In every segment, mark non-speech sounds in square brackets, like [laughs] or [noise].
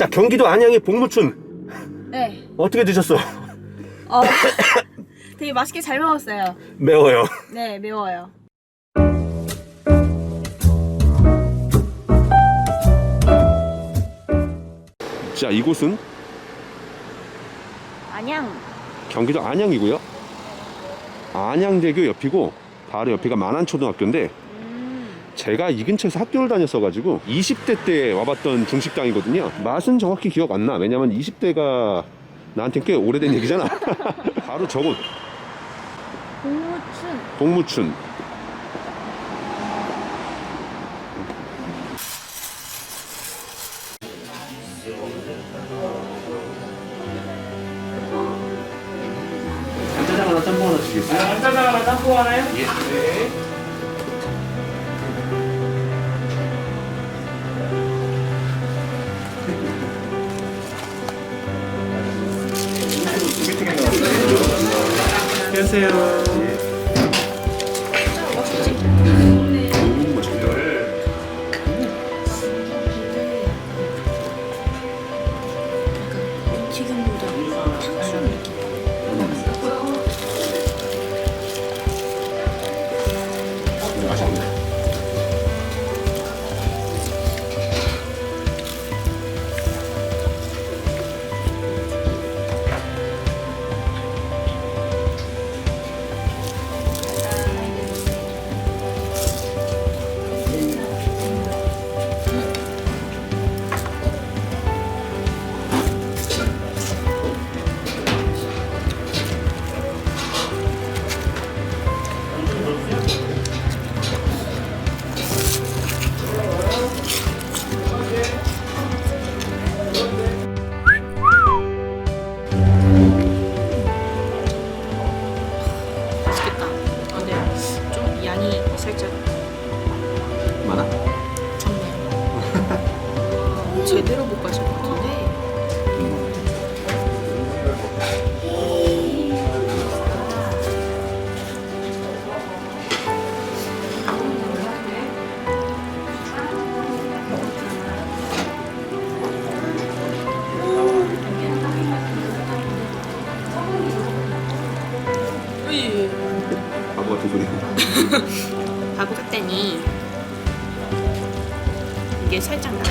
자 경기도 안양의 복무춘 네. 어떻게 드셨어? 어, 되게 맛있게 잘 먹었어요. 매워요. 네, 매워요. 자 이곳은 안양. 경기도 안양이고요. 안양대교 옆이고 바로 옆이가 만안초등학교인데 음. 제가 이 근처에서 학교를 다녔어가지고 20대 때 와봤던 중식당이거든요. 맛은 정확히 기억 안 나. 왜냐면 20대가 나한테 꽤 오래된 얘기잖아. [laughs] 바로 저곳 공무춘. 복무춘. 간짜장 하나 짬뽕 하나 주시겠어요? 간짜장 하나 짬뽕 하나요? 예. 안녕하세요. [laughs] 바보 같다니. 이게 살짝 남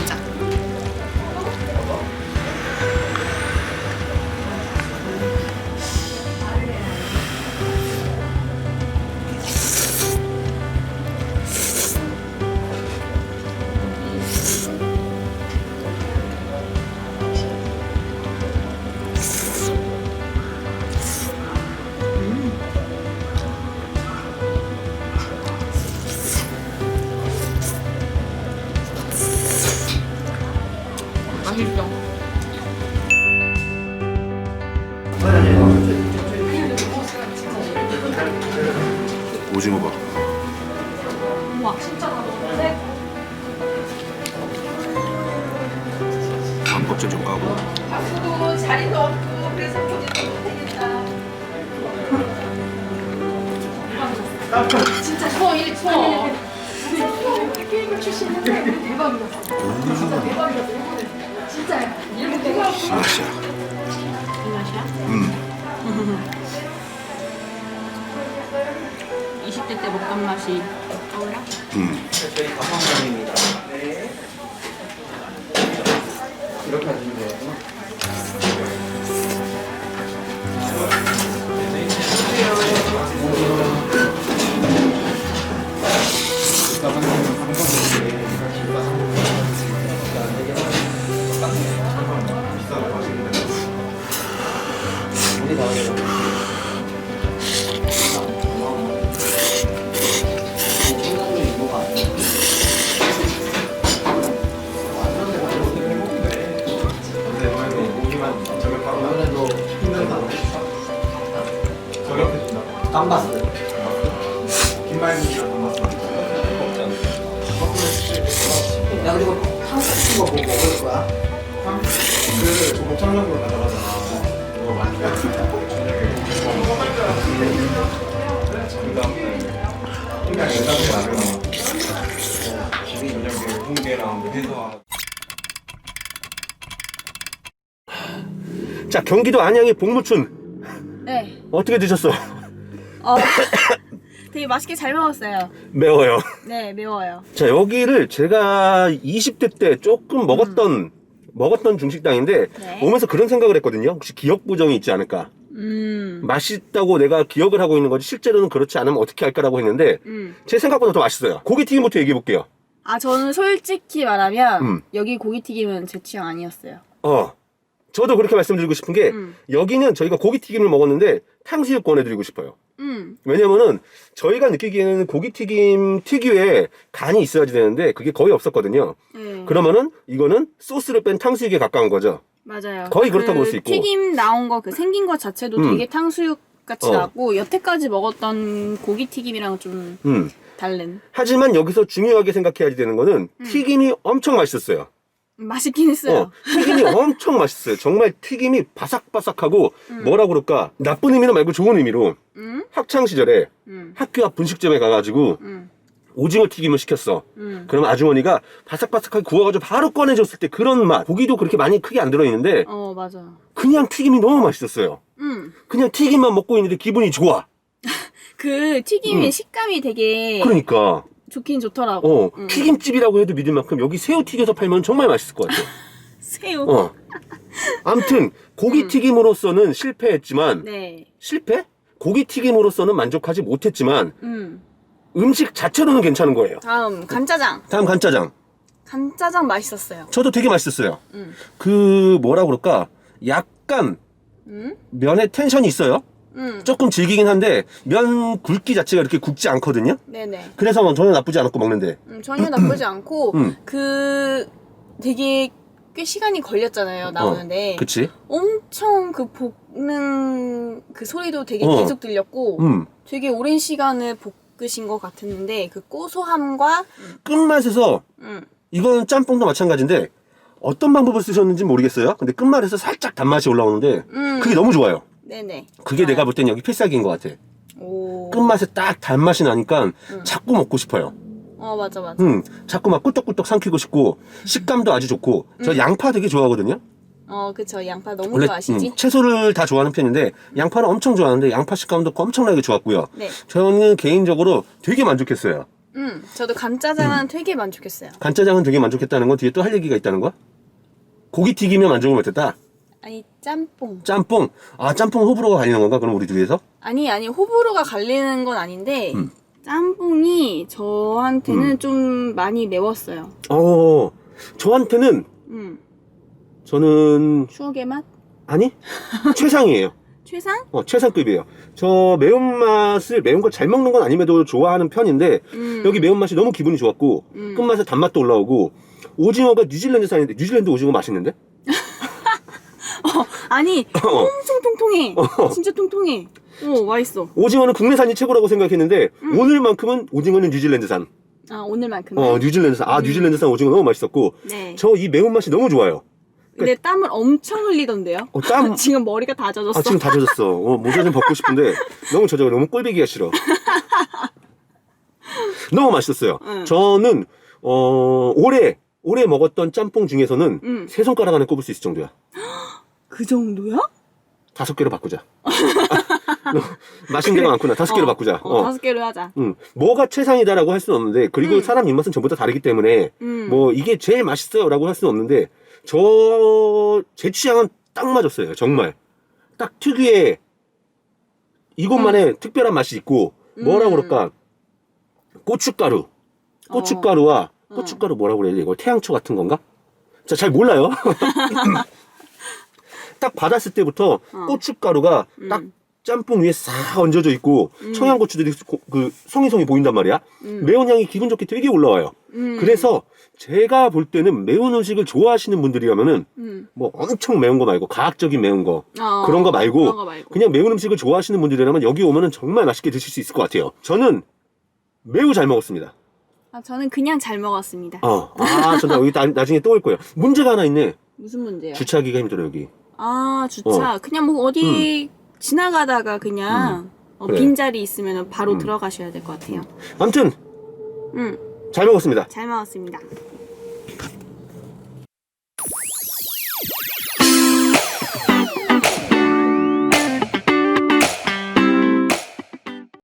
밤껍질 좀 까고. 아무도 자리도 없고 그래서 보지도 못하겠다. 진짜 소일 소. 게임을 출신했는데 대박이었어. 진짜 대박이었어. 일본에. 진짜 일본 대박. 맛이야. 이 맛이야? 음. 20대 때 먹던 맛이 떠올라? 음. 저희 감사합니다. 네. 이렇게 하시면 되구 거뭐 먹을 거야? 그 저거 촬영으로 가져가잖아. 그거 많이 그냥 일단은 나중에 왜냐면 홍게랑 그 해서 자 경기도 안양의 복무춘 네. 어떻게 드셨어? 어. 되게 맛있게 잘 먹었어요. 매워요. 네, 매워요. 자 여기를 제가 20대 때 조금 먹었던 먹었던 중식당인데 네. 오면서 그런 생각을 했거든요. 혹시 기억 부정이 있지 않을까? 음. 맛있다고 내가 기억을 하고 있는 거지 실제로는 그렇지 않으면 어떻게 할까라고 했는데 음. 제 생각보다 더 맛있어요. 고기 튀김부터 얘기해 볼게요. 아, 저는 솔직히 말하면 음. 여기 고기 튀김은 제 취향 아니었어요. 어. 저도 그렇게 말씀드리고 싶은 게 음. 여기는 저희가 고기 튀김을 먹었는데 탕수육 권해드리고 싶어요. 음. 왜냐면은 저희가 느끼기에는 고기 튀김 특유의 간이 있어야지 되는데 그게 거의 없었거든요. 네. 그러면은 이거는 소스를 뺀 탕수육에 가까운 거죠. 맞아요. 거의 그렇다고 그 볼수 있고. 튀김 나온 거 그 생긴 것 자체도 음. 되게 탕수육 같이 어. 나고 여태까지 먹었던 고기 튀김이랑 좀 음. 다른 하지만 여기서 중요하게 생각해야지 되는 거는 튀김이 엄청 맛있었어요. 맛있긴 했어요. 어, 튀김이 [laughs] 엄청 맛있어요. 정말 튀김이 바삭바삭하고 뭐라 그럴까 나쁜 의미는 말고 좋은 의미로 음. 학창 시절에 음. 학교 앞 분식점에 가가지고 음. 오징어 튀김을 시켰어. 음. 그러면 아주머니가 바삭바삭하게 구워가지고 바로 꺼내줬을 때 그런 맛. 고기도 그렇게 많이 크게 안 들어있는데 어, 맞아. 그냥 튀김이 너무 맛있었어요. 음. 그냥 튀김만 먹고 있는데 기분이 좋아. [laughs] 그 튀김의 음. 식감이 되게 그러니까 좋긴 좋더라고. 어 음. 튀김집이라고 해도 믿을 만큼 여기 새우 튀겨서 팔면 정말 맛있을 것 같아. [laughs] 새우. 어. 암튼 고기 튀김으로서는 실패했지만 네. 실패? 고기 튀김으로서는 만족하지 못했지만 음. 음식 자체로는 괜찮은 거예요. 다음 간짜장. 다음 간짜장. 간짜장 맛있었어요. 저도 되게 맛있었어요. 음. 그 뭐라 그럴까? 약간 음. 면에 텐션이 있어요. 음. 조금 질기긴 한데 면 굵기 자체가 이렇게 굵지 않거든요. 네네. 그래서 전혀 나쁘지 않았고 먹는데. 음, 전혀 나쁘지 않고 [clears throat] 음. 그 되게 꽤 시간이 걸렸잖아요 나오는데 어, 그치? 엄청 그 볶는 그 소리도 되게 어. 계속 들렸고 음. 되게 오랜 시간을 볶으신 것 같았는데 그 고소함과 끝맛에서 음, 이건 짬뽕도 마찬가지인데 어떤 방법을 쓰셨는지 모르겠어요. 근데 끝맛에서 살짝 단맛이 올라오는데 음. 그게 너무 좋아요. 네네 그게. 내가 볼 땐 여기 필살기인 것 같아. 오. 끝맛에 딱 단맛이 나니까 음. 자꾸 먹고 싶어요. 어 맞아 맞아 음, 자꾸 막 꾸덕꾸덕 삼키고 싶고 식감도 아주 좋고 저 양파 되게 좋아하거든요. 어 그쵸 양파 너무 원래 좋아하시지 음, 채소를 다 좋아하는 편인데 양파는 엄청 좋아하는데 양파 식감도 엄청나게 좋았고요. 네 저는 개인적으로 되게 만족했어요. 음, 저도 간짜장은 음. 되게 만족했어요 간짜장은 되게 만족했다는 건 뒤에 또 할 얘기가 있다는 거? 고기 튀기면 만족을 못했다. 아니 짬뽕 짬뽕. 아 짬뽕 호불호가 갈리는 건가? 그럼 우리 둘이서? 아니 아니 호불호가 갈리는 건 아닌데 음. 짬뽕이 저한테는 좀 많이 매웠어요. 어 저한테는 음 저는 추억의 맛 아니 최상이에요. [laughs] 최상? 어 최상급이에요. 저 매운맛을 매운 걸 잘 먹는 건 아님에도 좋아하는 편인데 음. 여기 매운맛이 너무 기분이 좋았고 음. 끝맛에 단맛도 올라오고 오징어가 뉴질랜드산인데 뉴질랜드 오징어 맛있는데? 아니 [laughs] 어. 엄청 통통해. 어. 진짜 통통해. 오 맛있어. 오징어는 국내산이 최고라고 생각했는데 음. 오늘만큼은 오징어는 뉴질랜드산. 아 오늘만큼. 어 뉴질랜드산. 아 뉴질랜드산 오징어 너무 맛있었고 네. 저 이 매운맛이 너무 좋아요. 근데 땀을 엄청 흘리던데요. 어, 땀. [laughs] 지금 머리가 다 젖었어. 아 지금 다 젖었어. 어, 모자 좀 벗고 싶은데 [laughs] 너무 젖어. 너무 꼴보기가 싫어. 너무 맛있었어요. 응. 저는 어 올해 올해 먹었던 짬뽕 중에서는 응. 세 손가락 안에 꼽을 수 있을 정도야. 그 정도야? 다섯 개로 바꾸자. 맛있는 데가 많구나. 다섯 개로 바꾸자. 어, 어. 다섯 개로 하자. 응. 뭐가 최상이다라고 할 수는 없는데 그리고 음. 사람 입맛은 전부 다 다르기 때문에 음. 뭐 이게 제일 맛있어요라고 할 수는 없는데 저 제 취향은 딱 맞았어요. 정말 딱 특유의 이것만의 특별한 맛이 있고 뭐라 음. 그럴까 고춧가루 고춧가루와 어. 고춧가루 뭐라고 그래야 돼 이거 태양초 같은 건가? 자 잘 몰라요. [laughs] 딱 받았을 때부터 어. 고춧가루가 딱 음. 짬뽕 위에 싹 얹어져 있고 음. 청양고추들이 고- 그 송이송이 보인단 말이야. 음. 매운 향이 기분 좋게 되게 올라와요. 음. 그래서 제가 볼 때는 매운 음식을 좋아하시는 분들이라면은 음. 뭐 엄청 매운 거 말고 과학적인 매운 거 어, 그런 거 말고 그런 거 말고. 그냥 매운 음식을 좋아하시는 분들이라면 여기 오면은 정말 맛있게 드실 수 있을 것 같아요. 저는 매우 잘 먹었습니다. 아, 저는 그냥 잘 먹었습니다. 어. 아, 저 나 여기 나, 나중에 또 올 거예요. 문제가 하나 있네. 무슨 문제요? 주차하기가 힘들어 여기. 아 주차 그냥 뭐 어디 지나가다가 그냥 어, 음. 그래. 빈자리 있으면 바로 음. 들어가셔야 될 것 같아요. 아무튼 음, 잘 먹었습니다. 잘 먹었습니다.